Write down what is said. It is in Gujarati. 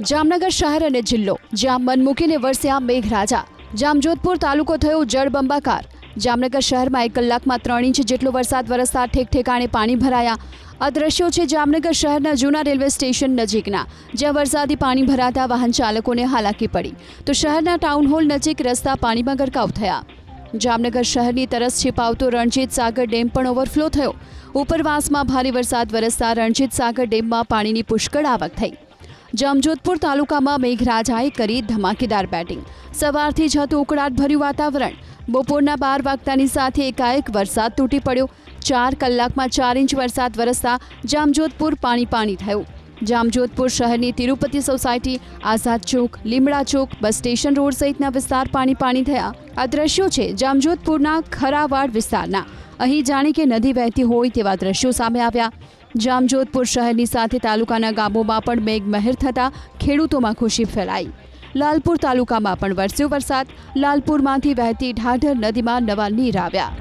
જામનગર શહેર અને જિલ્લો. જ્યાં મન મૂકીને વરસ્યા મેઘરાજા. જામજોધપુર તાલુકો થયો જળબંબાકાર. જામનગર શહેરમાં એક કલાકમાં ત્રણ ઇંચ જેટલો વરસાદ વરસતા ઠેક ઠેકાણે પાણી ભરાયા. આ દ્રશ્યો છે જામનગર શહેરના જૂના રેલવે સ્ટેશન નજીકના, જ્યાં વરસાદી પાણી ભરાતા વાહન ચાલકોને હાલાકી પડી. તો શહેરના ટાઉન હોલ નજીક રસ્તા પાણીમાં ગરકાવ થયા. જામનગર શહેરની તરસ છિપાવતો રણજીત સાગર ડેમ પણ ઓવરફ્લો થયો. ઉપરવાસમાં ભારે વરસાદ વરસતા રણજીત સાગર ડેમમાં પાણીની પુષ્કળ આવક થઈ. જામજોધપુર તાલુકામાં મેઘરાજાએ કરી ધમાકેદાર બેટિંગ. સવારથી જ હતું ઉકળાટભર્યું વાતાવરણ. બપોરના બાર વાગતાની સાથે એકાએક વરસાદ તૂટી પડ્યો. ચાર કલાકમાં ચાર ઇંચ વરસાદ વરસતા જામજોધપુર પાણી પાણી થયું. જામજોધપુર શહેરની તિરુપતિ સોસાયટી, આઝાદ ચોક, લીમડા ચોક, બસ સ્ટેશન રોડ સહિતના વિસ્તાર પાણી પાણી થયા. આ દ્રશ્યો છે જામજોધપુરના ખરાવાડ વિસ્તારના. અહીં જાણે કે નદી વહેતી હોય તેવા દ્રશ્યો સામે આવ્યા. જામજોધપુર શહેરની સાથે તાલુકાના ગામોમાં પણ મેઘમહેર થતાં ખેડૂતોમાં ખુશી ફેલાઈ. લાલપુર તાલુકામાં પણ વરસ્યો વરસાદ. લાલપુરમાંથી વહેતી ઢાઢર નદીમાં નવા નીર આવ્યા.